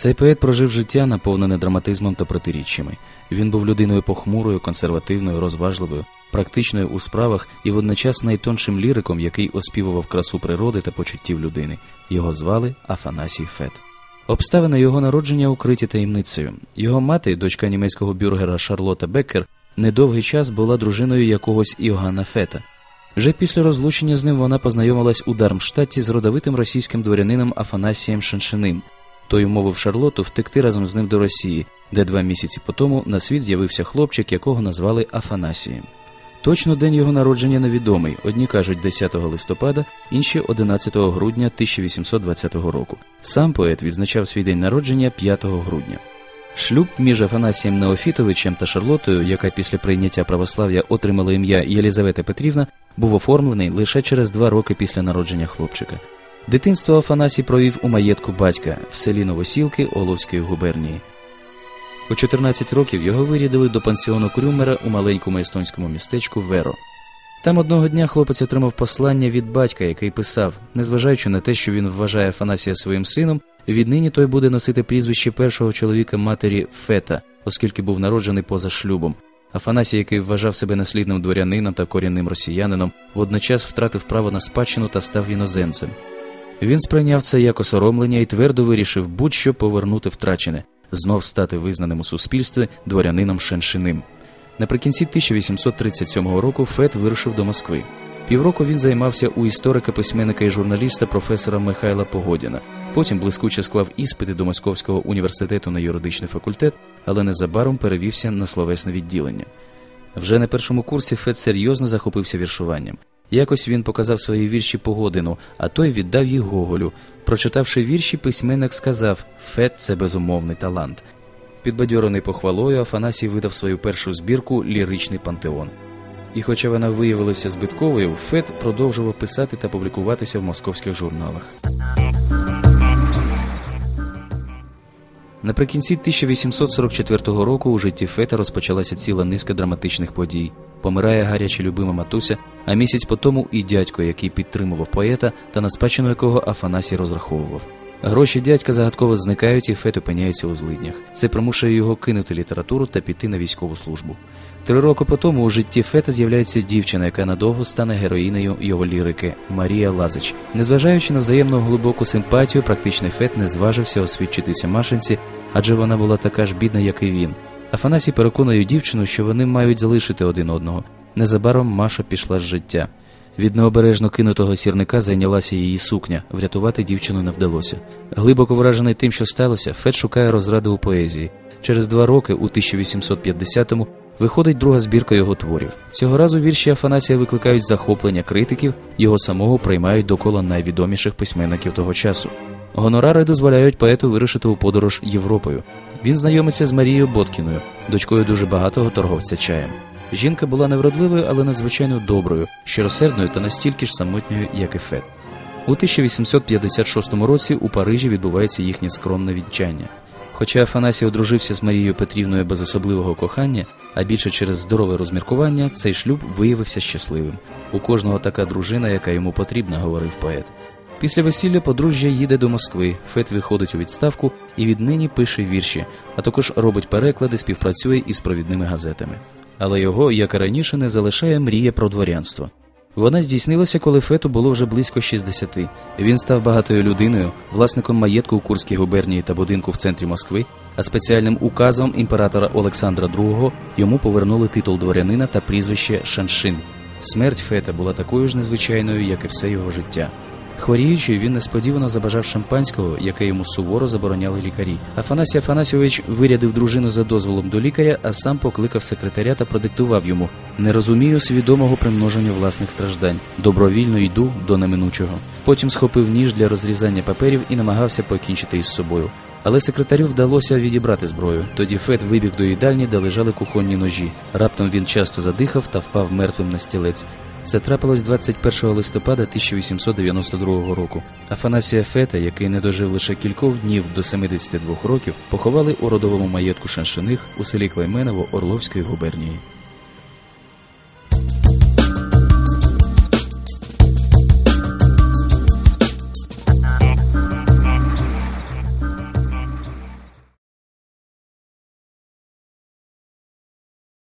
Цей поет прожив життя, наповнене драматизмом та протиріччями. Він був людиною похмурою, консервативною, розважливою, практичною у справах і водночас найтоншим ліриком, який оспівував красу природи та почуттів людини. Його звали Афанасій Фет. Обставини його народження укриті таємницею. Його мати, дочка німецького бюргера Шарлота Беккер, недовгий час була дружиною якогось Іоганна Фета. Вже після розлучення з ним вона познайомилась у Дармштадті з родовитим російським дворянином Афанасієм Шеншиним. Той умовив Шарлоту втекти разом з ним до Росії, де два місяці по тому на світ з'явився хлопчик, якого назвали Афанасієм. Точно день його народження невідомий. Одні кажуть 10 листопада, інші 11 грудня 1820 року. Сам поет відзначав свій день народження 5 грудня. Шлюб між Афанасієм Неофітовичем та Шарлотою, яка після прийняття православ'я отримала ім'я Єлізавета Петрівна, був оформлений лише через два роки після народження хлопчика. Дитинство Афанасій провів у маєтку батька в селі Новосілки Оловської губернії. У 14 років його вирядили до пансіону Крюмера у маленькому естонському містечку Веро. Там одного дня хлопець отримав послання від батька, який писав: незважаючи на те, що він вважає Афанасія своїм сином, віднині той буде носити прізвище першого чоловіка матері Фета, оскільки був народжений поза шлюбом. Афанасій, який вважав себе наслідним дворянином та корінним росіянином, водночас втратив право на спадщину та став іноземцем. Він сприйняв це як осоромлення і твердо вирішив будь-що повернути втрачене, знов стати визнаним у суспільстві дворянином Шеншиним. Наприкінці 1837 року Фет вирушив до Москви. Півроку він займався у історика, письменника і журналіста професора Михайла Погодіна. Потім блискуче склав іспити до Московського університету на юридичний факультет, але незабаром перевівся на словесне відділення. Вже на першому курсі Фет серйозно захопився віршуванням. Якось він показав свої вірші Погодину, а той віддав їх Гоголю. Прочитавши вірші, письменник сказав Фет це безумовний талант. Підбадьорений похвалою, Афанасій видав свою першу збірку Ліричний пантеон. І, хоча вона виявилася збитковою, Фет продовжував писати та публікуватися в московських журналах. Наприкінці 1844 року у житті Фета розпочалася ціла низка драматичних подій. Помирає гаряче любима матуся, а місяць по тому і дядько, який підтримував поета та на спадщину якого Афанасій розраховував. Гроші дядька загадково зникають, і Фет опиняється у злиднях. Це примушує його кинути літературу та піти на військову службу. Три роки по тому у житті Фета з'являється дівчина, яка надовго стане героїнею його лірики Марія Лазич. Незважаючи на взаємну глибоку симпатію, практичний Фет не зважився освідчитися Машинці, адже вона була така ж бідна, як і він. Афанасій переконує дівчину, що вони мають залишити один одного. Незабаром Маша пішла з життя. Від необережно кинутого сірника зайнялася її сукня, врятувати дівчину не вдалося. Глибоко вражений тим, що сталося, Фет шукає розради у поезії. Через два роки, у 1850-му, виходить друга збірка його творів. Цього разу вірші Афанасія викликають захоплення критиків, його самого приймають до кола найвідоміших письменників того часу. Гонорари дозволяють поету вирушити у подорож Європою. Він знайомиться з Марією Боткіною, дочкою дуже багатого торговця чаєм. Жінка була невродливою, але надзвичайно доброю, щиросердною та настільки ж самотньою, як і Фет. У 1856 році у Парижі відбувається їхнє скромне вінчання. Хоча Афанасій одружився з Марією Петрівною без особливого кохання, а більше через здорове розміркування, цей шлюб виявився щасливим. У кожного така дружина, яка йому потрібна, говорив поет. Після весілля подружжя їде до Москви, Фет виходить у відставку і віднині пише вірші, а також робить переклади, співпрацює із провідними газетами. Але його, як і раніше, не залишає мрія про дворянство. Вона здійснилася, коли Фету було вже близько 60. Він став багатою людиною, власником маєтку у Курській губернії та будинку в центрі Москви, а спеціальним указом імператора Олександра II йому повернули титул дворянина та прізвище Шаншин. Смерть Фета була такою ж незвичайною, як і все його життя. Хворіючи, він несподівано забажав шампанського, яке йому суворо забороняли лікарі. Афанасій Афанасьович вирядив дружину за дозволом до лікаря, а сам покликав секретаря та продиктував йому не розумію свідомого примноження власних страждань. Добровільно йду до неминучого. Потім схопив ніж для розрізання паперів і намагався покінчити із собою. Але секретарю вдалося відібрати зброю. Тоді Фет вибіг до їдальні, де лежали кухонні ножі. Раптом він часто задихав та впав мертвим на стілець. Це трапилось 21 листопада 1892 року. Афанасія Фета, який не дожив лише кількох днів до 72 років, поховали у родовому маєтку Шаншиних у селі Клейменово Орловської губернії.